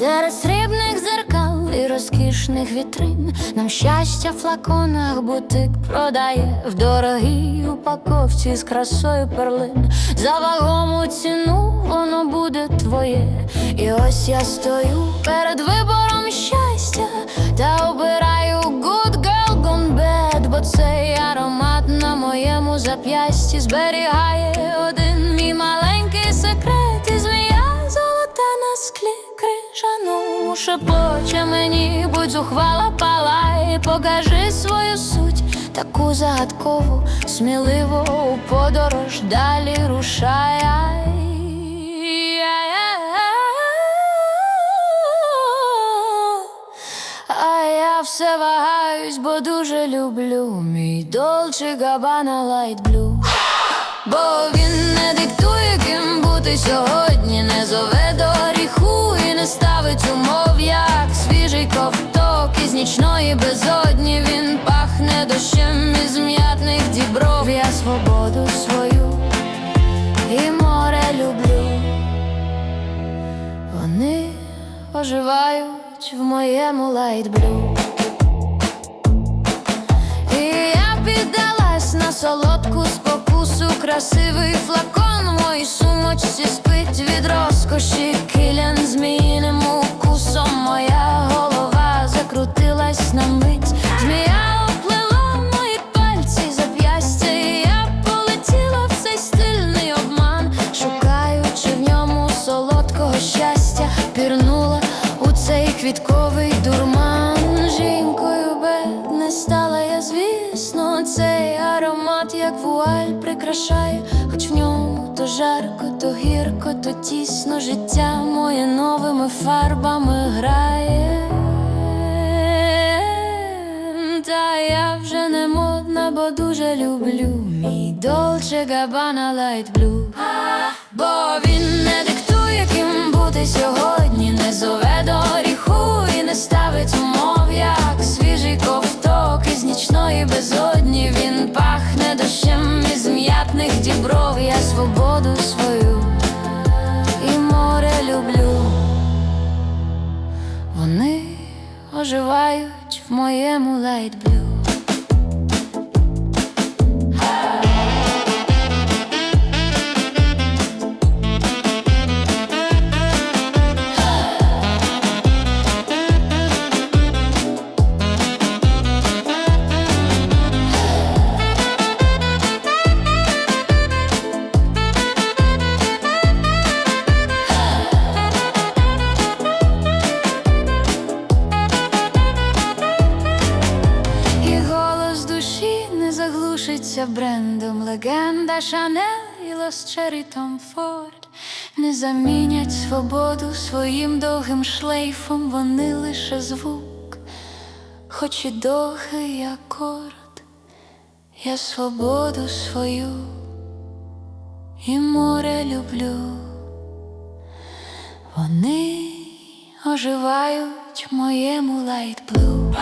Серед срібних зеркал і розкішних вітрин. Нам щастя в флаконах бутик продає. В дорогій упаковці з красою перлин. За вагому ціну воно буде твоє. І ось я стою перед вибором щастя Та обираю good girl gone bad Бо цей аромат на моєму зап'ясті Зберігає шепоче мені, будь зухвала палай, покажи свою суть, таку загадкову, сміливо у подорож далі рушай. А я все вагаюсь, бо дуже люблю. Мій Dolce Gabbana Light Blue. Бо він не диктує, ким бути сьогодні, нічної безодні він пахне дощем із м'ятних дібров. Я свободу свою і море люблю. Вони оживають в моєму лайтблю. І я піддалась на солодку спокусу, красивий флакон в моїй сумочці спить від розкоші, килян зміїним укусом. Моя голова квітковий дурман. Жінкою бед не стала я, звісно, цей аромат, як вуаль, прикрашає, хоч в ньому то жарко, то гірко, то тісно життя моє новими фарбами грає. Та я вже не модна, бо дуже люблю мій Dolce Gabbana Light Blue Бо він не диктує, ким бути сьогодні, не зове оживають в моєму лайтблю. Не брендом. Легенда Шанель і Лос Черрі Том Форд не замінять свободу своїм довгим шлейфом. Вони лише звук, хоч і довгий акорд, я свободу свою і море люблю. Вони оживають в моєму лайтблу.